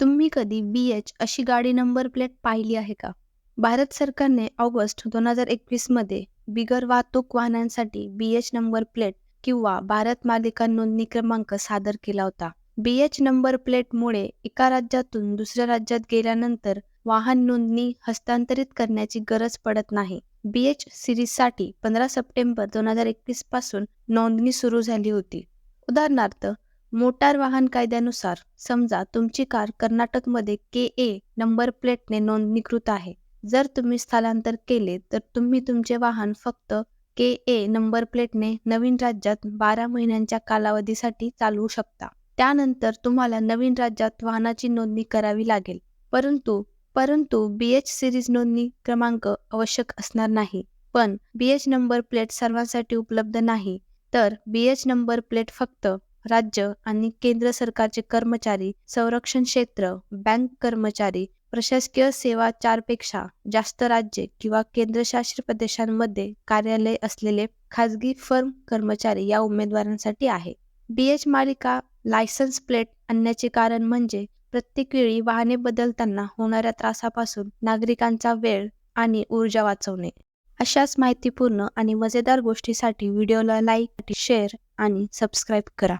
तुम्ही कधी बी एच अशी गाडी नंबर प्लेट पाहिली आहे का? भारत सरकारने ऑगस्ट दोन हजार एकवीसमध्ये बिगर वाहतूक वाहनांसाठी बी एच नंबर प्लेट किंवा भारत मालिका नोंदणी क्रमांक सादर केला होता. बी एच नंबर प्लेटमुळे एका राज्यातून दुसऱ्या राज्यात गेल्यानंतर वाहन नोंदणी हस्तांतरित करण्याची गरज पडत नाही. बी एच सिरीजसाठी पंधरा सप्टेंबर दोन हजार एकवीसपासून नोंदणी सुरू झाली होती. उदाहरणार्थ मोटार वाहन कायद्यानुसार समजा तुमची कार कर्नाटकमध्ये के ए नंबर प्लेटने नोंदणीकृत आहे. जर तुम्ही स्थलांतर केले तर तुम्ही तुमचे वाहन फक्त के ए नंबर प्लेटने नवीन राज्यात बारा महिन्यांच्या कालावधीसाठी चालवू शकता. त्यानंतर तुम्हाला नवीन राज्यात वाहनाची नोंदणी करावी लागेल. परंतु परंतु बी एच सिरीज नोंदणी क्रमांक आवश्यक असणार नाही. पण बी एच नंबर प्लेट सर्वांसाठी उपलब्ध नाही. तर बी एच नंबर प्लेट फक्त राज्य आणि केंद्र सरकारचे कर्मचारी संरक्षण क्षेत्र बँक कर्मचारी प्रशासकीय सेवा चारपेक्षा जास्त राज्ये किंवा केंद्रशासित प्रदेशांमध्ये कार्यालय असलेले खाजगी फर्म कर्मचारी या उमेदवारांसाठी आहे. बी एच मालिका लायसन्स प्लेट आणण्याचे कारण म्हणजे प्रत्येक वेळी वाहने बदलताना होणाऱ्या त्रासापासून नागरिकांचा वेळ आणि ऊर्जा वाचवणे. अशाच माहितीपूर्ण आणि मजेदार गोष्टीसाठी व्हिडिओला लाईक शेअर आणि सबस्क्राईब करा.